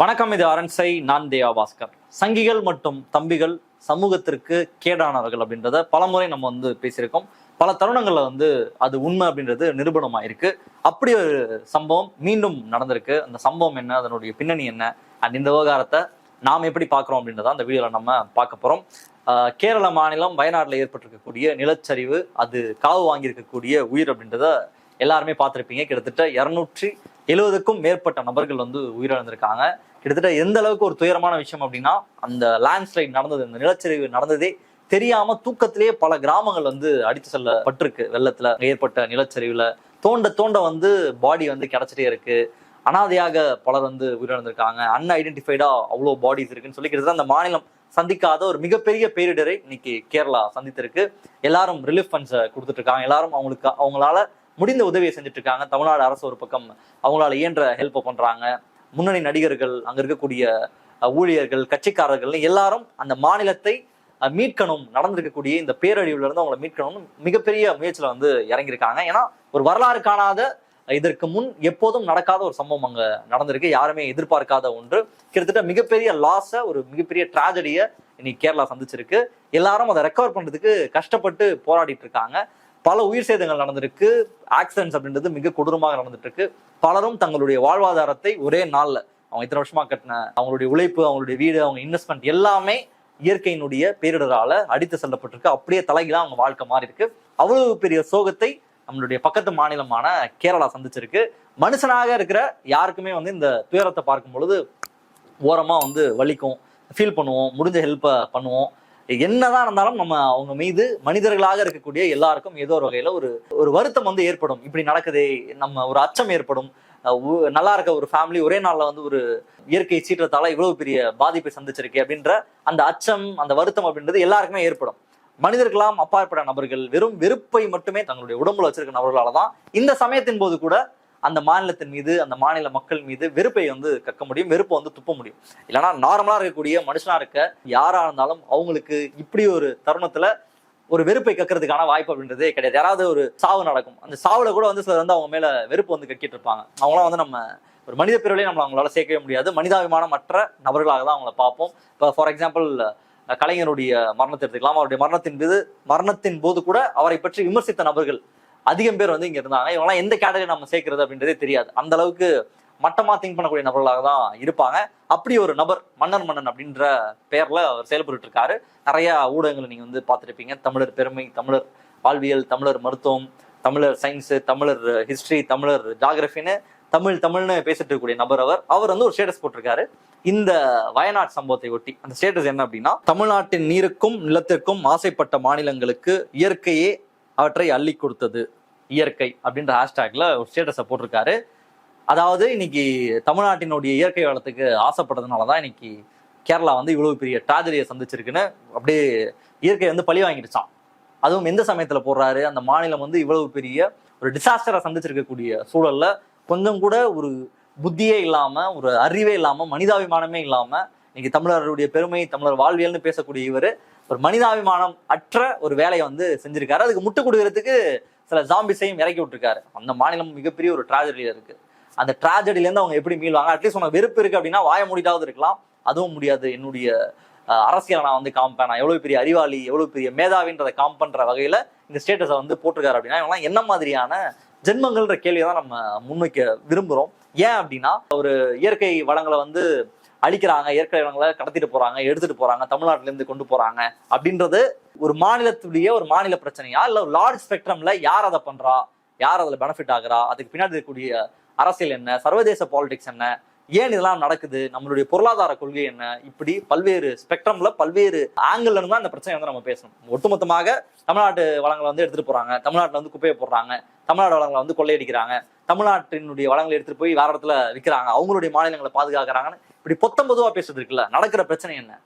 வணக்கம் இது அரண்சை நான் தேவா பாஸ்கர். சங்கிகள் மற்றும் தம்பிகள் சமூகத்திற்கு கேடானவர்கள் அப்படின்றத பலமுறை நம்ம வந்து பேசியிருக்கோம். பல தருணங்களில் வந்து அது உண்மை அப்படின்றது நிரூபணமாயிருக்கு அப்படி ஒரு சம்பவம் மீண்டும் நடந்திருக்கு. அந்த சம்பவம் என்ன அதனுடைய பின்னணி என்ன அண்ட் இந்த விவகாரத்தை நாம் எப்படி பார்க்குறோம் அப்படின்றத அந்த வீடியோவில் நம்ம பார்க்க போகிறோம் கேரள மாநிலம் வயநாட்டில் ஏற்பட்டிருக்கக்கூடிய நிலச்சரிவு அது காவு வாங்கியிருக்கக்கூடிய உயிர் அப்படின்றத எல்லாருமே பார்த்துருப்பீங்க. கிட்டத்தட்ட இரநூற்றி எழுபதுக்கும் மேற்பட்ட நபர்கள் வந்து உயிரிழந்திருக்காங்க. கிட்டத்தட்ட எந்த அளவுக்கு ஒரு துயரமான விஷயம் அப்படின்னா அந்த லேண்ட்ஸ்லைட் நடந்தது இந்த நிலச்சரிவு நடந்ததே தெரியாம தூக்கத்திலேயே பல கிராமங்கள் வந்து அடித்து செல்லப்பட்டிருக்கு. வெள்ளத்துல ஏற்பட்ட நிலச்சரிவுல தோண்ட தோண்ட வந்து பாடி வந்து கிடைச்சிட்டே இருக்கு. அனாதையாக பலர் வந்து உயிரிழந்திருக்காங்க. அன்ஐடென்டிஃபைடா அவ்வளோ பாடிஸ் இருக்குன்னு சொல்லி கிட்டத்தட்ட அந்த மாநிலம் சந்திக்காத ஒரு மிகப்பெரிய பேரிடரை இன்னைக்கு கேரளா சந்தித்திருக்கு. எல்லாரும் ரிலீஃப் ஃபண்ட்ஸை கொடுத்துட்டு இருக்காங்க. எல்லாரும் அவங்களுக்கு அவங்களால முடிந்த உதவியை செஞ்சுட்டு இருக்காங்க தமிழ்நாடு அரசு ஒரு பக்கம் அவங்களால இயன்ற ஹெல்ப் பண்றாங்க. முன்னணி நடிகர்கள் அங்க இருக்கக்கூடிய ஊழியர்கள் கட்சிக்காரர்கள் எல்லாரும் அந்த மாநிலத்தை மீட்கணும் நடந்திருக்கக்கூடிய இந்த பேரழிவுல இருந்து அவங்களை மீட்கணும்னு மிகப்பெரிய முயற்சியில வந்து இறங்கியிருக்காங்க. ஏன்னா ஒரு வரலாறு காணாத இதற்கு முன் எப்போதும் நடக்காத ஒரு சம்பவம் அங்க நடந்திருக்கு. யாருமே எதிர்பார்க்காத ஒன்று. கிட்டத்தட்ட மிகப்பெரிய லாஸ ஒரு மிகப்பெரிய டிராஜடிய இன்னைக்கு கேரளா சந்திச்சிருக்கு. எல்லாரும் அதை ரெக்கவர் பண்றதுக்கு கஷ்டப்பட்டு போராடிட்டு இருக்காங்க. பல உயிர் சேதங்கள் நடந்திருக்கு. ஆக்சிடென்ட்ஸ் அப்படின்றது மிக கொடூரமாக நடந்துட்டு இருக்கு பலரும் தங்களுடைய வாழ்வாதாரத்தை ஒரே நாள்ல அவங்க இத்தனை வருஷமா கட்டின அவங்களுடைய உழைப்பு அவங்களுடைய வீடு அவங்க இன்வெஸ்ட்மெண்ட் எல்லாமே இயற்கையினுடைய பேரிடரால அடித்து செல்லப்பட்டிருக்கு. அப்படியே தலைகீழா அவங்க வாழ்க்கை மாறி இருக்கு அவ்வளவு பெரிய சோகத்தை நம்மளுடைய பக்கத்து மாநிலமான கேரளா சந்திச்சிருக்கு. மனுஷனாக இருக்கிற யாருக்குமே வந்து இந்த துயரத்தை பார்க்கும் பொழுது ஓரமா வந்து வலிக்கும் ஃபீல் பண்ணுவோம் முடிஞ்ச ஹெல்ப்பை பண்ணுவோம். என்னதான் இருந்தாலும் நம்ம அவங்க மீது மனிதர்களாக இருக்கக்கூடிய எல்லாருக்கும் ஏதோ ஒரு வகையில ஒரு ஒரு வருத்தம் வந்து ஏற்படும். இப்படி நடக்குதே நம்ம ஒரு அச்சம் ஏற்படும். நல்லா இருக்க ஒரு ஃபேமிலி ஒரே நாள்ல வந்து ஒரு இயற்கை சீற்றத்தால இவ்வளவு பெரிய பாதிப்பை சந்திச்சிருக்கே அப்படின்ற அந்த அச்சம் அந்த வருத்தம் அப்படின்றது எல்லாருக்குமே ஏற்படும். மனிதர்களாம் அப்பாற்பட்ட நபர்கள் வெறும் வெறுப்பை மட்டுமே தங்களுடைய உடம்புல வச்சிருக்க நபர்களால தான் இந்த சமயத்தின் போது கூட அந்த மாநிலத்தின் மீது அந்த மாநில மக்கள் மீது வெறுப்பை வந்து கக்க முடியும் வெறுப்பை வந்து துப்ப முடியும். இல்லைன்னா நார்மலா இருக்கக்கூடிய மனுஷனா இருக்க யாரா இருந்தாலும் அவங்களுக்கு இப்படி ஒரு தருணத்துல ஒரு வெறுப்பை கக்கிறதுக்கான வாய்ப்பு அப்படின்றதே கிடையாது. யாராவது ஒரு சாவு நடக்கும். அந்த சாவுல கூட வந்து சிலர் வந்து அவங்க மேல வெறுப்பு வந்து கக்கிட்டு இருப்பாங்க. அவங்களாம் வந்து நம்ம ஒரு மனித பிறவிலையும் நம்ம அவங்களால சேர்க்கவே முடியாது. மனிதாபிமானம் மற்ற நபர்களாக தான் அவங்கள பார்ப்போம். இப்போ ஃபார் எக்ஸாம்பிள் கலைஞருடைய மரணத்தை எடுத்துக்கலாம். அவருடைய மரணத்தின் மீது மரணத்தின் போது கூட அவரை பற்றி விமர்சித்த நபர்கள் அதிகம் பேர் வந்து இங்க இருந்தாங்க. இவங்கலாம் எந்த கேட்டகரி நம்ம சேர்க்கறது அப்படின்றதே தெரியாது. அந்த அளவுக்கு மட்டமா திங்க் பண்ணக்கூடிய நபர்களாக தான் இருப்பாங்க. அப்படி ஒரு நபர் மன்னர் மன்னன் அப்படின்ற பெயர்ல அவர் செயல்பட்டு இருக்காரு நிறைய ஊடகங்களை நீங்க வந்து பார்த்துருப்பீங்க. தமிழர் பெருமை தமிழர் வாழ்வியல் தமிழர் மருத்துவம் தமிழர் சயின்ஸ் தமிழர் ஹிஸ்டரி தமிழர் ஜாகிரபின்னு தமிழ் தமிழ்னு பேசிட்டு இருக்கக்கூடிய நபர் அவர். அவர் வந்து ஒரு ஸ்டேட்டஸ் போட்டிருக்காரு. இந்த வயநாட் சம்பவத்தை ஒட்டி அந்த ஸ்டேட்டஸ் என்ன அப்படின்னா தமிழ்நாட்டின் நீருக்கும் நிலத்திற்கும் ஆசைப்பட்ட மாநிலங்களுக்கு இயற்கையே அவற்றை அள்ளி கொடுத்தது இயற்கை அப்படின்ற ஹேஷ்டேக்ல ஒரு ஸ்டேட்டஸை போட்டிருக்காரு. அதாவது இன்னைக்கு தமிழ்நாட்டினுடைய இயற்கை வளத்துக்கு ஆசைப்பட்டதுனால தான் இன்னைக்கு கேரளா வந்து இவ்வளவு பெரிய ட்ராஜடியை சந்திச்சிருக்குன்னு அப்படியே இயற்கை வந்து பழி வாங்கிடுச்சான் அதுவும் எந்த சமயத்தில் போடுறாரு? அந்த மாநிலம் வந்து இவ்வளவு பெரிய ஒரு டிசாஸ்டரை சந்திச்சிருக்கக்கூடிய சூழல்ல கொஞ்சம் கூட ஒரு புத்தியே இல்லாம ஒரு அறிவே இல்லாம மனிதாபிமானமே இல்லாம இன்னைக்கு தமிழருடைய பெருமை தமிழர் வாழ்வியல்னு பேசக்கூடிய இவர் ஒரு மனிதாபிமானம் அற்ற ஒரு வேலையை வந்து செஞ்சிருக்காரு. அதுக்கு முட்டு கொடுக்கறதுக்கு சில ஜாம்பிஸையும் இறக்கி விட்டுருக்காரு. அந்த மாநிலம் மிகப்பெரிய ஒரு ட்ராஜடியில இருக்கு. அந்த ட்ராஜடியிலேருந்து இருந்து அவங்க எப்படி மீள்வாங்க? அட்லீஸ்ட் உனக்கு வெறுப்பு இருக்கு அப்படின்னா வாய முடியாவது இருக்கலாம். அதுவும் முடியாது. என்னுடைய அரசியலை நான் வந்து காமிப்பேன் நான் எவ்வளவு பெரிய அறிவாளி எவ்வளவு பெரிய மேதாவின்றதை காம் பண்ற வகையில இந்த ஸ்டேட்டஸை வந்து போட்டிருக்காரு அப்படின்னா இவங்கெல்லாம் என்ன மாதிரியான ஜென்மங்கள்ன்ற கேள்வியை தான் நம்ம முன்வைக்க விரும்புகிறோம் ஏன் அப்படின்னா ஒரு இயற்கை வளங்களை வந்து அழிக்கிறாங்க இயற்கை வளங்களை கடத்திட்டு போறாங்க எடுத்துட்டு போறாங்க தமிழ்நாட்டுல இருந்து கொண்டு போறாங்க அப்படின்றது ஒரு மாநிலத்துடைய ஒரு மாநில பிரச்சனையா இல்ல ஒரு லார்ஜ் ஸ்பெக்ட்ரம்ல யார் அதை பண்றா? யார் அதுல பெனிஃபிட் ஆகுறா? அதுக்கு பின்னாடி இருக்கக்கூடிய அரசியல் என்ன? சர்வதேச பாலிடிக்ஸ் என்ன? ஏன் இதெல்லாம் நடக்குது? நம்மளுடைய பொருளாதார கொள்கை என்ன? இப்படி பல்வேறு ஸ்பெக்ட்ரம்ல பல்வேறு ஆங்கிள் இருந்து இந்த பிரச்சனை வந்து நம்ம பேசணும். ஒட்டுமொத்தமாக தமிழ்நாட்டு வளங்களை வந்து எடுத்துட்டு போறாங்க. தமிழ்நாட்டுல வந்து குப்பையை போடுறாங்க. தமிழ்நாடு வளங்களை வந்து கொள்ளையடிக்கிறாங்க. தமிழ்நாட்டினுடைய வளங்களை எடுத்துட்டு போய் வேற இடத்துல விற்கிறாங்க அவங்களுடைய மாநிலங்களை பாதுகாக்கிறாங்கன்னு இப்படி பொத்தம் பொதுவா பேசுறது இருக்குல்ல. நடக்கிற பிரச்சனை என்ன?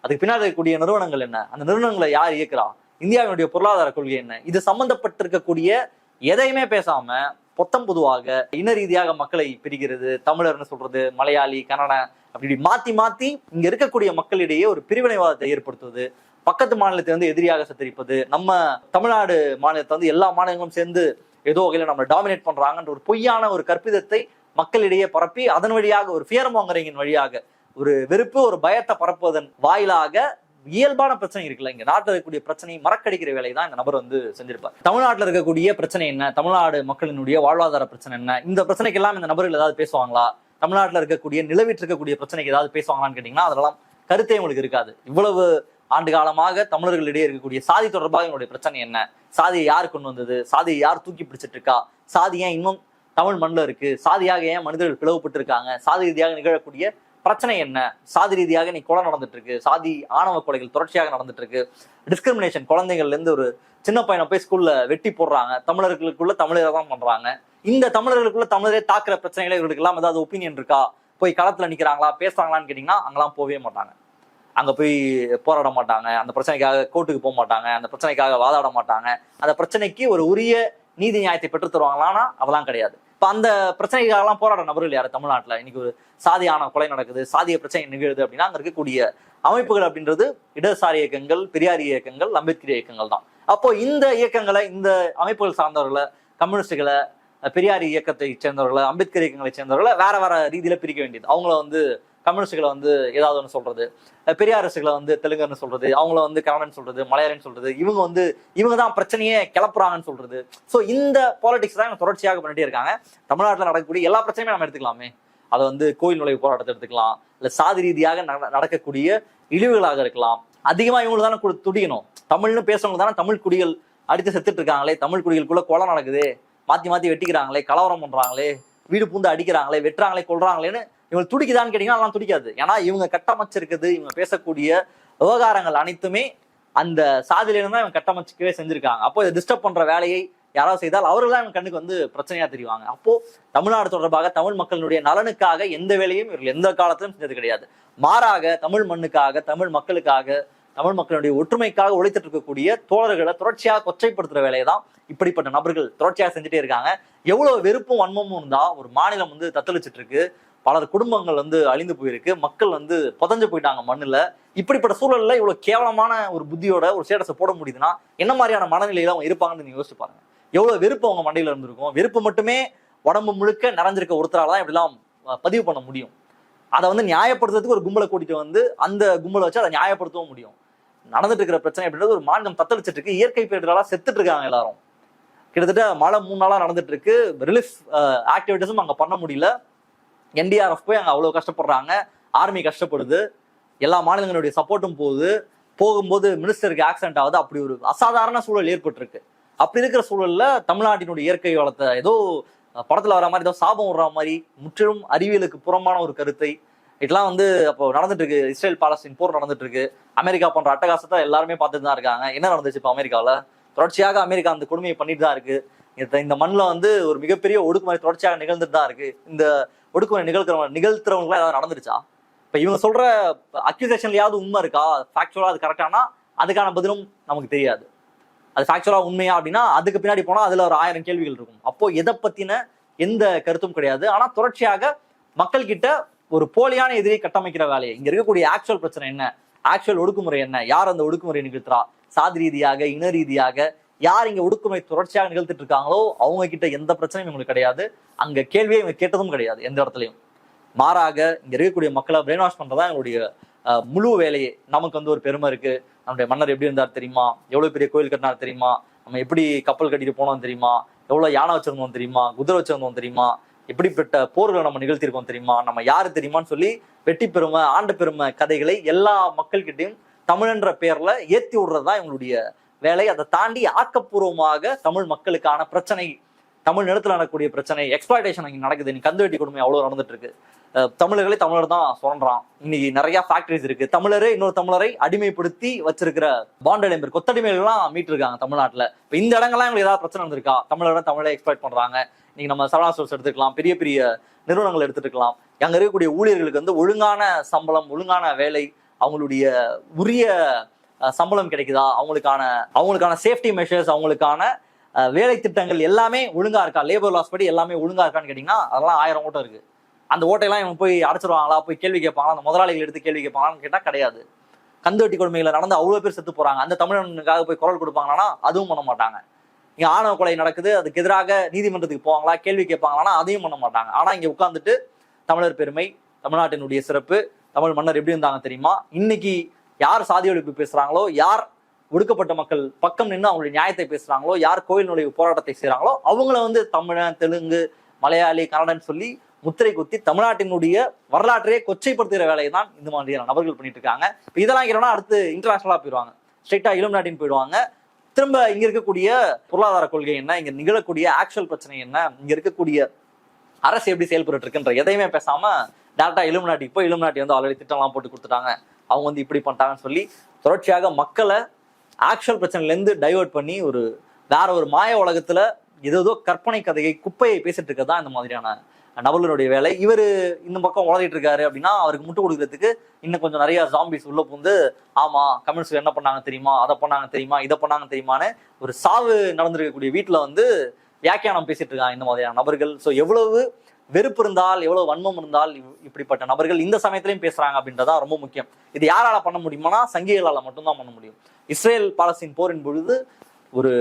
அதுக்கு பின்னாடி இருக்கக்கூடிய நிறுவனங்கள் என்ன? அந்த நிறுவனங்களை யார் இயக்குறா? இந்தியாவினுடைய பொருளாதார கொள்கை என்ன? இது சம்பந்தப்பட்டிருக்கக்கூடிய எதையுமே பேசாம பொத்தம் பொதுவாக இன ரீதியாக மக்களை பிரிக்கிறது தமிழர்னு சொல்றது மலையாளி கன்னட அப்படி மாத்தி மாத்தி இங்க இருக்கக்கூடிய மக்களிடையே ஒரு பிரிவினைவாதத்தை ஏற்படுத்துவது பக்கத்து மாநிலத்தை வந்து எதிரியாக சித்தரிப்பது நம்ம தமிழ்நாடு மாநிலத்தை வந்து எல்லா மாநிலங்களும் சேர்ந்து ஏதோ வகையில நம்ம டாமினேட் பண்றாங்கன்ற ஒரு பொய்யான ஒரு கற்பிதத்தை மக்களிடையே பரப்பி அதன் வழியாக ஒரு ஃபியர் மாங்கரிங்கின் வழியாக ஒரு வெறுப்பு ஒரு பயத்தை பரப்புவதன் வாயிலாக இயல்பான பிரச்சனை இருக்குல்ல இங்க நாட்டில் இருக்கக்கூடிய பிரச்சனை மறக்கடிக்கிற வேலையை தான் இந்த நபர் வந்து செஞ்சிருப்பார். தமிழ்நாட்டில் இருக்கக்கூடிய பிரச்சனை என்ன? தமிழ்நாடு மக்களினுடைய வாழ்வாதார பிரச்சனை என்ன? இந்த பிரச்சனைக்கெல்லாம் இந்த நபர்கள் ஏதாவது பேசுவாங்களா? தமிழ்நாட்டில் இருக்கக்கூடிய நிலவிட்டு இருக்கக்கூடிய பிரச்சனைக்கு ஏதாவது பேசுவாங்களான்னு கேட்டீங்கன்னா அதெல்லாம் கருத்தே உங்களுக்கு இருக்காது. இவ்வளவு ஆண்டு காலமாக தமிழர்களிடையே இருக்கக்கூடிய சாதி தொடர்பாக எங்களுடைய பிரச்சனை என்ன? சாதியை யார் கொண்டு வந்தது? சாதியை யார் தூக்கி பிடிச்சிட்டு இருக்கா சாதி ஏன் இன்னும் தமிழ் மண்ணில் இருக்கு? சாதியாக ஏன் மனிதர்கள் பிளவுபட்டு இருக்காங்க சாதி ரீதியாக நிகழக்கூடிய பிரச்சனை என்ன? சாதி ரீதியாக நீ கொலை நடந்துட்டு இருக்கு சாதி ஆணவ கொலைகள் தொடர்ச்சியாக நடந்துட்டு இருக்கு டிஸ்கிரிமினேஷன் குழந்தைகள்ல இருந்து ஒரு சின்ன பையனை போய் ஸ்கூல்ல வெட்டி போடுறாங்க. தமிழர்களுக்குள்ள தமிழரை தான் பண்றாங்க. இந்த தமிழர்களுக்குள்ள தமிழரே தாக்குற பிரச்சனைகளை இவர்களுக்கு எல்லாம் ஏதாவது ஒப்பீனியன் இருக்கா? போய் களத்துல நிக்கிறாங்களா? பேசுறாங்களான்னு கேட்டீங்கன்னா அங்கெல்லாம் போகவே மாட்டாங்க. அங்க போய் போராட மாட்டாங்க. அந்த பிரச்சனைக்காக கோர்ட்டுக்கு போக மாட்டாங்க. அந்த பிரச்சனைக்காக வாதாட மாட்டாங்க. அந்த பிரச்சனைக்கு ஒரு உரிய நீதி நியாயத்தை பெற்று தருவாங்களான்னா அதெல்லாம் கிடையாது. இப்போ அந்த பிரச்சனைகளெல்லாம் போராட நபர்கள் யார்? தமிழ்நாட்டில். இன்னைக்கு ஒரு சாதியான கொலை நடக்குது சாதிய பிரச்சனை நிகழுது அப்படின்னா அங்கே இருக்கக்கூடிய அமைப்புகள் அப்படின்றது இடதுசாரி இயக்கங்கள் பெரியார் இயக்கங்கள் அம்பேத்கர் இயக்கங்கள் தான். அப்போ இந்த இயக்கங்களை இந்த அமைப்புகள் சார்ந்தவர்களை கம்யூனிஸ்டுகளை பெரியார் இயக்கத்தை சேர்ந்தவர்களை அம்பேத்கர் இயக்கங்களை சேர்ந்தவர்களை வேற வேற ரீதியில பிரிக்க வேண்டியது. அவங்கள வந்து கம்யூனிஸ்டுகளை வந்து ஏதாவது ஒன்று சொல்றது பெரியாரசுகளை வந்து தெலுங்குன்னு சொல்றது அவங்கள வந்து கன்னடன் சொல்றது மலையாளன்னு சொல்றது இவங்க வந்து இவங்க தான் பிரச்சனையே கிளப்புறாங்கன்னு சொல்றது. ஸோ இந்த பாலிடிக்ஸ் தான் இவங்க தொடர்ச்சியாக பண்ணிட்டே இருக்காங்க. தமிழ்நாட்டில் நடக்கக்கூடிய எல்லா பிரச்சனையுமே நம்ம எடுத்துக்கலாமே. அதை வந்து கோயில் நுழைவு போராட்டத்தை எடுத்துக்கலாம் இல்லை சாதி ரீதியாக நட- நடக்கக்கூடிய இழிவுகளாக இருக்கலாம். அதிகமா இவங்களுக்கு தானே கு- துடிக்கணும். தமிழ்னு பேசுறவங்க தானே தமிழ் குடிகள் அடித்து செத்துட்டு இருக்காங்களே தமிழ் குடிகளுக்குள்ள கொலை நடக்குது மாத்தி மாத்தி வெட்டிக்கிறாங்களே கலவரம் பண்றாங்களே வீடு பூந்து அடிக்கிறாங்களே வெட்டுறாங்களே கொள்றாங்களேன்னு இவங்க துடிக்குதான்னு கேட்டீங்கன்னா அதெல்லாம் துடிக்காது. ஏன்னா இவங்க கட்டமைச்சிருக்குது இவங்க பேசக்கூடிய விவகாரங்கள் அனைத்துமே அந்த சாதியிலிருந்து தான் இவங்க கட்டமைச்சிக்கவே செஞ்சிருக்காங்க. அப்போ இதை டிஸ்டர்ப் பண்ற வேலையை யாராவது செய்தால் அவர்கள் தான் இவங்க கண்ணுக்கு வந்து பிரச்சனையா தெரிவாங்க. அப்போ தமிழ்நாடு தொடர்பாக தமிழ் மக்களினுடைய நலனுக்காக எந்த வேலையும் இவர்கள் எந்த காலத்திலும் செஞ்சது கிடையாது. மாறாக தமிழ் மண்ணுக்காக தமிழ் மக்களுக்காக தமிழ் மக்களுடைய ஒற்றுமைக்காக உழைத்துட்டு இருக்கக்கூடிய தோழர்களை தொடர்ச்சியாக கொச்சைப்படுத்துற வேலையை தான் இப்படிப்பட்ட நபர்கள் தொடர்ச்சியாக செஞ்சுட்டே இருக்காங்க. எவ்வளவு வெறுப்பும் வன்மமும் இருந்தா ஒரு மாநிலம் வந்து தத்தளிச்சிட்டு இருக்கு. பலர் குடும்பங்கள் வந்து அழிந்து போயிருக்கு. மக்கள் வந்து புதஞ்சு போயிட்டாங்க மண்ணில். இப்படிப்பட்ட சூழலில் இவ்வளோ கேவலமான ஒரு புத்தியோட ஒரு ஸ்டேட்டஸை போட முடியுதுன்னா என்ன மாதிரியான மனநிலையில் அவங்க இருப்பாங்கன்னு நீங்க யோசிச்சு பாருங்க. எவ்வளோ வெறுப்பு அவங்க மண்டையில் இருந்திருக்கும். வெறுப்பு மட்டுமே உடம்பு முழுக்க நிறைஞ்சிருக்க ஒருத்தரால் தான் இப்படிலாம் பதிவு பண்ண முடியும். அதை வந்து நியாயப்படுத்துறதுக்கு ஒரு கும்பலை கூட்டிட்டு வந்து அந்த கும்பலை வச்சு அதை நியாயப்படுத்தவும் முடியும். நடந்துட்டு இருக்கிற பிரச்சனை அப்படின்றது ஒரு மாநிலம் தத்தளிச்சிட்டு இருக்கு. இயற்கை பேரிடரால செத்துட்டு இருக்காங்க எல்லாரும். கிட்டத்தட்ட மழை மூணு நாளாக நடந்துட்டு இருக்கு. ரிலீஃப் ஆக்டிவிட்டிஸும் அங்கே பண்ண முடியல. என்டிஆர்எஃப் போய் அங்க அவ்வளோ கஷ்டப்படுறாங்க. ஆர்மி கஷ்டப்படுது. எல்லா மாநிலங்களுடைய சப்போர்ட்டும் போகுது. போகும்போது மினிஸ்டருக்கு ஆக்சிடென்ட் ஆகுது. அப்படி ஒரு அசாதாரண சூழல் ஏற்பட்டிருக்கு. அப்படி இருக்கிற சூழல்ல தமிழ்நாட்டினுடைய இயற்கை வளத்தை ஏதோ படத்தில் படத்துல வர மாதிரி ஏதோ சாபம் விடுற மாதிரி முற்றிலும் அறிவியலுக்கு புறம்பான ஒரு கருத்தை. இதெல்லாம் வந்து அப்போ நடந்துட்டு இருக்கு இஸ்ரேல் பாலஸ்தீன் போர் நடந்துட்டு இருக்கு அமெரிக்கா போன்ற அட்டகாசத்தை எல்லாருமே பார்த்துட்டு தான் இருக்காங்க. என்ன நடந்துச்சு இப்போ அமெரிக்காவில்? தொடர்ச்சியாக அமெரிக்கா அந்த கொடுமையை பண்ணிட்டு தான் இருக்கு. இந்த- மண்ணில் வந்து ஒரு மிகப்பெரிய ஒடுக்குமுறை தொடர்ச்சியாக நிகழ்ந்துட்டு தான் இருக்கு. இந்த ஒடுக்குமுறை நிகழ்க்கிறவங்க நிகழ்த்துறவங்களாம் ஏதாவது நடந்துருச்சா? இப்போ இவங்க சொல்ற அக்யூசேஷன்லயாவது உண்மை இருக்கா? ஃபேக்சுவலாக அது கரெக்டானா அதுக்கான பதிலும் நமக்கு தெரியாது. அது ஃபேக்சுவலாக உண்மையா அப்படின்னா அதுக்கு பின்னாடி போனால் அதில் ஒரு ஆயிரம் கேள்விகள் இருக்கும். அப்போ எதை பற்றின எந்த கருத்தும் கிடையாது. ஆனால் தொடர்ச்சியாக மக்கள் கிட்ட ஒரு போலியான எதிரியை கட்டமைக்கிற வேலையை. இங்கே இருக்கக்கூடிய ஆக்சுவல் பிரச்சனை என்ன? ஆக்சுவல் ஒடுக்குமுறை என்ன? யார் அந்த ஒடுக்குமுறை நிகழ்த்துறா? சாதி ரீதியாக இன ரீதியாக யார் இங்க ஒடுக்குமுறை தொடர்ச்சியாக நிகழ்த்திட்டு இருக்காங்களோ அவங்க கிட்ட எந்த பிரச்சனையும் இவங்களுக்கு கிடையாது. அங்க கேள்வியே இவங்க கேட்டதும் கிடையாது எந்த இடத்துலையும். மாறாக இங்க இருக்கக்கூடிய மக்களை பிரெயின் வாஷ் பண்றதா எங்களுடைய முழு வேலையே. நமக்கு வந்து ஒரு பெருமை இருக்கு. நம்முடைய மன்னர் எப்படி இருந்தார் தெரியுமா? எவ்வளவு பெரிய கோயில் கட்டினார் தெரியுமா? நம்ம எப்படி கப்பல் கட்டிட்டு போனோம் தெரியுமா? எவ்வளவு யானை வச்சிருந்தோம் தெரியுமா? குதிரை வச்சிருந்தோம் தெரியுமா? எப்படிப்பட்ட போர்களை நம்ம நிகழ்த்திருக்கோம் தெரியுமா? நம்ம யாரு தெரியுமான்னு சொல்லி வெட்டி பெருமை ஆண்டு பெருமை கதைகளை எல்லா மக்கள்கிட்டையும் தமிழ் என்ற பெயர்ல ஏத்தி விடுறதுதான் இவங்களுடைய வேலை அதை தாண்டி ஆக்கப்பூர்வமாக தமிழ் மக்களுக்கான பிரச்சனை தமிழ் நிலத்தில் நடக்கக்கூடிய பிரச்சனை எக்ஸ்பிளேஷன் இங்கே நடக்குது. இன்னைக்கு கந்து வெட்டி கொடுமை அவ்வளோ நடந்துட்டு இருக்கு தமிழர்களே தமிழர் தான் சொல்றான் இன்னைக்கு நிறைய ஃபேக்டரிஸ் இருக்கு. தமிழரே இன்னொரு தமிழரை அடிமைப்படுத்தி வச்சிருக்கிற பாண்டட் எம்பர் கொத்தடிமைகள்லாம் மீட்டிருக்காங்க தமிழ்நாட்டில். இப்போ இந்த இடங்கள்லாம் எங்களுக்கு ஏதாவது பிரச்சனை வந்திருக்கா? தமிழரை தமிழை எக்ஸ்பிளைட் பண்றாங்க. இன்னைக்கு நம்ம சரவணா ஸ்டோர்ஸ் எடுத்துக்கலாம் பெரிய பெரிய நிறுவனங்கள் எடுத்துக்கலாம் அங்கே இருக்கக்கூடிய ஊழியர்களுக்கு வந்து ஒழுங்கான சம்பளம் ஒழுங்கான வேலை அவங்களுடைய உரிய சம்பளம் கிடைக்குதா? அவங்களுக்கான அவங்களுக்கான சேஃப்டி மெஷர்ஸ் அவங்களுக்கான வேலை திட்டங்கள் எல்லாமே ஒழுங்கா இருக்கா? லேபர் லாஸ் படி எல்லாமே ஒழுங்கா இருக்கான்னு கேட்டீங்கன்னா அதெல்லாம் ஆயிரம் ஓட்டம் இருக்கு. அந்த ஓட்டையெல்லாம் இவங்க போய் அடைச்சிருவாங்களா? போய் கேள்வி கேட்பாங்களா? அந்த முதலாளிகள் எடுத்து கேள்வி கேட்பாங்களான்னு கேட்டா கிடையாது. கந்துவட்டி கொடுமைகளை நடந்து அவ்வளோ பேர் செத்து போறாங்க. அந்த தமிழனுக்காக போய் குரல் கொடுப்பாங்கன்னா அதுவும் பண்ண மாட்டாங்க. இங்க ஆணவ கொலை நடக்குது. அதுக்கு எதிராக நீதிமன்றத்துக்கு போவாங்களா? கேள்வி கேட்பாங்களா அதையும் பண்ண மாட்டாங்க. ஆனா இங்க உட்காந்துட்டு தமிழர் பெருமை தமிழ்நாட்டினுடைய சிறப்பு தமிழ் மன்னர் எப்படி இருந்தாங்க தெரியுமா? இன்னைக்கு யார் சாதி ஒழிப்பு பேசுறாங்களோ யார் ஒடுக்கப்பட்ட மக்கள் பக்கம் நின்று அவங்களுடைய நியாயத்தை பேசுறாங்களோ யார் கோயில் நுழைவு போராட்டத்தை செய்றாங்களோ அவங்கள வந்து தமிழன் தெலுங்கு மலையாளி கன்னடன் சொல்லி முத்திரை குத்தி தமிழ்நாட்டினுடைய வரலாற்றையே கொச்சைப்படுத்துகிற வேலையை தான் இந்த மாதிரியான நபர்கள் பண்ணிட்டு இருக்காங்க இப்போ இதெல்லாம் கேட்டோம்னா அடுத்து இன்டர்நேஷனலா போயிடுவாங்க. ஸ்ட்ரெயிட்டா இளம் நாட்டின் போயிடுவாங்க. திரும்ப இங்க இருக்கக்கூடிய பொருளாதார கொள்கை என்ன? இங்க நிகழக்கூடிய ஆக்சுவல் பிரச்சனை என்ன? இங்க இருக்கக்கூடிய அரசு எப்படி செயல்பட்டு இருக்குன்ற எதையுமே பேசாம டேரக்டா இளம் நாட்டிக்கு போய் இளம் நாட்டி வந்து ஆல்ரெடி திட்டம்லாம் போட்டு கொடுத்துட்டாங்க. அவங்க வந்து இப்படி பண்ணிட்டாங்கன்னு சொல்லி தொடர்ச்சியாக மக்களை ஆக்சுவல் பிரச்சனைலேருந்து டைவெர்ட் டைவர்ட் பண்ணி ஒரு வேற ஒரு மாய உலகத்துல ஏதோ கற்பனை கதையை குப்பையை பேசிட்டு இருக்கதான் இந்த மாதிரியான நபர்களுடைய வேலை. இவர் இந்த பக்கம் உளறிட்டு இருக்காரு அப்படின்னா அவருக்கு முட்டு கொடுக்கறதுக்கு இன்னும் கொஞ்சம் நிறைய ஜாம்பிஸ் உள்ள புந்து ஆமா கம்யூனிஸ்ட் என்ன பண்ணாங்க தெரியுமா அதை பண்ணாங்க தெரியுமா இதை பண்ணாங்க தெரியுமான்னு ஒரு சாவு நடந்திருக்கக்கூடிய வீட்டில் வந்து வியாக்கியானம் பேசிட்டு இருக்காங்க இந்த மாதிரியான நபர்கள். ஸோ எவ்வளவு வெறுப்பு இருந்தால் எவ்வளவு வன்மம் இருந்தால் இவ்- இப்படிப்பட்ட நபர்கள் இந்த சமயத்திலையும் பேசுறாங்க அப்படின்றதா ரொம்ப முக்கியம். இது யாரால பண்ண முடியுமானா சங்கிகளால மட்டும்தான் பண்ண முடியும். இஸ்ரேல் பாலஸ்தீன் போரின் பொழுது ஒரு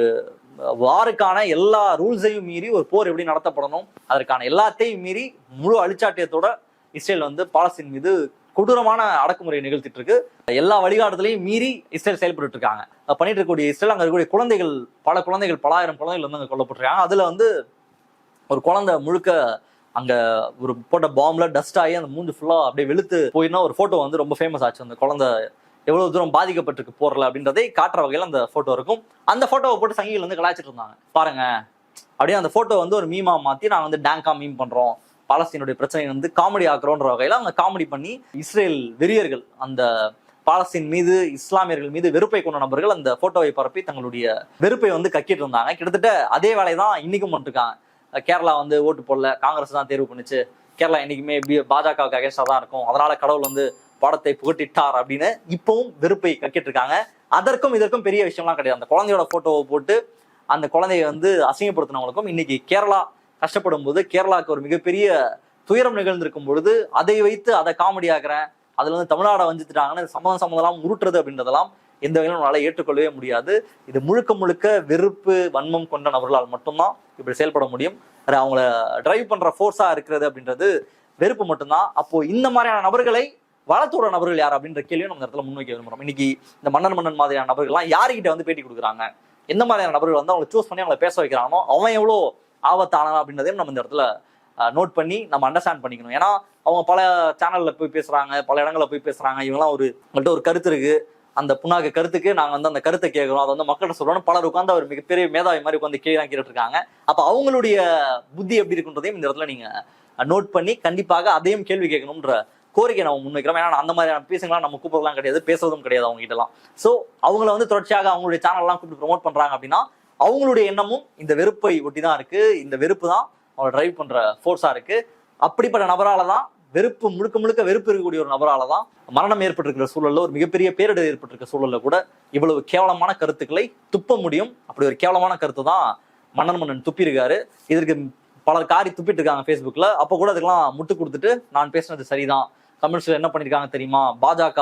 வாருக்கான எல்லா ரூல்ஸையும் மீறி ஒரு போர் எப்படி நடத்தப்படணும் அதற்கான எல்லாத்தையும் மீறி முழு அழிச்சாட்டியத்தோட இஸ்ரேல் வந்து பாலஸ்தீன் மீது கொடூரமான அடக்குமுறை நிகழ்த்திட்டு இருக்கு. எல்லா வழிகாட்டுதலையும் மீறி இஸ்ரேல் செயல்பட்டு இருக்காங்க. பண்ணிட்டு இருக்கக்கூடிய இஸ்ரேல் அங்கே இருக்கக்கூடிய குழந்தைகள் பல குழந்தைகள் பல ஆயிரம் குழந்தைகள் வந்து அங்கே கொல்லப்பட்டிருக்காங்க. அதுல வந்து ஒரு குழந்தை முழுக்க அங்க ஒரு போட்ட பாம்புல டஸ்ட் ஆகி அந்த மூஞ்சி ஃபுல்லா அப்படியே வெளுத்து போயினா ஒரு போட்டோ வந்து ரொம்ப ஃபேமஸ் ஆச்சு. அந்த குழந்தை எவ்வளவு தூரம் பாதிக்கப்பட்டிருக்கு போறல அப்படின்றதை காட்டுற வகையில அந்த போட்டோ இருக்கும். அந்த போட்டோவை போட்டு சங்கிகள் வந்து கலாய்ச்சிட்டு இருந்தாங்க. பாருங்க. அப்படியே அந்த போட்டோ வந்து ஒரு மீமா மாத்தி நாங்க வந்து டேங்கா மீம் பண்றோம். பாலஸ்தீனுடைய பிரச்சனை வந்து காமெடி ஆக்குறோன்ற வகையில அவங்க காமெடி பண்ணி இஸ்ரேல் வெறியர்கள் அந்த பாலஸ்தீன் மீது இஸ்லாமியர்கள் மீது வெறுப்பை கொண்ட நபர்கள் அந்த போட்டோவை பரப்பி தங்களுடைய வெறுப்பை வந்து கக்கிட்டு இருந்தாங்க. கிட்டத்தட்ட அதே வேலையை தான் இன்னைக்கும் பண்ணிருக்காங்க கேரளா வந்து ஓட்டு போடல காங்கிரஸ் தான் தேர்வு பண்ணுச்சு. கேரளா என்னைக்குமே பாஜகவுக்கு அகேன்ஸ்டா தான் இருக்கும். அதனால கடவுள் வந்து படத்தை புகட்டிட்டார் அப்படின்னு இப்பவும் வெறுப்பை கக்கிட்டு இருக்காங்க. அதற்கும் இதற்கும் பெரிய விஷயம்லாம் கிடையாது. அந்த குழந்தையோட போட்டோவை போட்டு அந்த குழந்தைய வந்து அசிங்கப்படுத்தினவங்களுக்கும் இன்னைக்கு கேரளா கஷ்டப்படும் போது கேரளாவுக்கு ஒரு மிகப்பெரிய துயரம் நிகழ்ந்திருக்கும் பொழுது அதை வைத்து அதை காமெடி ஆகிறேன் அதுல வந்து தமிழ்நாடை வஞ்சித்துட்டாங்கன்னு சம்மந்தம் சம்மந்தம் உருட்டுறது அப்படின்றதெல்லாம் எந்த வகையிலும் நம்மளால ஏற்றுக்கொள்ளவே முடியாது. இது முழுக்க முழுக்க வெறுப்பு வன்மம் கொண்ட நபர்களால் மட்டும்தான் இப்படி செயல்பட முடியும். அது அவங்கள டிரைவ் பண்ற ஃபோர்ஸா இருக்கிறது அப்படின்றது வெறுப்பு மட்டும்தான். அப்போ இந்த மாதிரியான நபர்களை வளத்தோட நபர்கள் யார் அப்படின்ற கேள்வியும் நம்ம இடத்துல முன்வைக்க விரும்புறோம். இன்னைக்கு இந்த மன்னன் மன்னன் மாதிரியான நபர்கள்லாம் யாருக்கிட்ட வந்து பேட்டி கொடுக்குறாங்க? எந்த மாதிரியான நபர்கள் வந்து அவங்களை சூஸ் பண்ணி அவங்களை பேச வைக்கிறானோ அவன் எவ்வளோ ஆபத்தானவன் அப்படின்றதையும் நம்ம இந்த இடத்துல நோட் பண்ணி நம்ம அண்டர்ஸ்டாண்ட் பண்ணிக்கணும். ஏன்னா அவங்க பல சேனல்ல போய் பேசுறாங்க பல இடங்களில் போய் பேசுறாங்க. இவங்கெல்லாம் ஒரு உங்கள்கிட்ட ஒரு கருத்து இருக்கு. அந்த புண்ணாக்கு கருத்துக்கு நாங்கள் வந்து அந்த கருத்தை கேட்குறோம் அதை வந்து மக்கள்கிட்ட சொல்றோம் பலர் உட்காந்து அவர் மிகப்பெரிய மேதாவி மாதிரி உட்காந்து கேள்விலாம் கேட்டுருக்காங்க அப்போ அவங்களுடைய புத்தி எப்படி இருக்குன்றதையும் இந்த இடத்துல நீங்க நோட் பண்ணி கண்டிப்பாக அதையும் கேள்வி கேட்கணுன்ற கோரிக்கை நம்ம முன்வைக்கிறோம். ஏன்னா அந்த மாதிரியான பீசங்களாம் நம்ம கூப்பிடலாம் கிடையாது. பேசுறதும் கிடையாது அவங்க கிட்டலாம் ஸோ அவங்கள வந்து தொடர்ச்சியாக அவங்களுடைய சேனல்லாம் கூப்பிட்டு ப்ரோமோட் பண்றாங்க அப்படின்னா அவங்களுடைய எண்ணமும் இந்த வெறுப்பை ஒட்டி தான் இருக்கு. இந்த வெறுப்பு தான் அவங்களை டிரைவ் பண்ணுற ஃபோர்ஸாக இருக்கு. அப்படிப்பட்ட நபரால தான் வெறுப்பு முழுக்க முழுக்க வெறுப்பு இருக்கக்கூடிய ஒரு நபரால தான் மரணம் ஏற்பட்டிருக்கிற சூழல்ல ஒரு மிகப்பெரிய பேரிடர் ஏற்பட்டிருக்க சூழல்ல கூட இவ்வளவு கேவலமான கருத்துக்களை துப்ப முடியும். அப்படி ஒரு கேவலமான கருத்து தான் மன்னன் மன்னன் துப்பியிருக்காரு. இதற்கு பலர் காரி துப்பிட்டு இருக்காங்க ஃபேஸ்புக்கில் அப்போ கூட அதுக்கெல்லாம் முட்டு கொடுத்துட்டு நான் பேசுனது சரிதான். கம்யூனிஸ்ட்ல என்ன பண்ணியிருக்காங்க தெரியுமா? பாஜக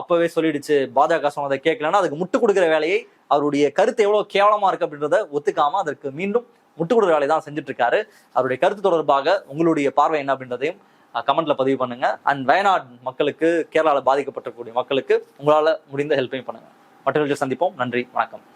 அப்பவே சொல்லிடுச்சு. பாஜக சொன்னதை கேட்கலன்னா அதுக்கு முட்டு கொடுக்குற வேலையை அவருடைய கருத்து எவ்வளோ கேவலமாக இருக்கு அப்படின்றத ஒத்துக்காம அதற்கு மீண்டும் முட்டு கொடுக்குற வேலையை தான் செஞ்சுட்டு இருக்காரு. அவருடைய கருத்து தொடர்பாக உங்களுடைய பார்வை என்ன அப்படின்றதையும் கமெண்ட்ல பதிவு பண்ணுங்க. அண்ட் வயநாடு மக்களுக்கு கேரளாவில் பாதிக்கப்பட்டக்கூடிய மக்களுக்கு உங்களால் முடிந்த ஹெல்ப்பையும் பண்ணுங்க. மற்ற சந்திப்போம். நன்றி. வணக்கம்.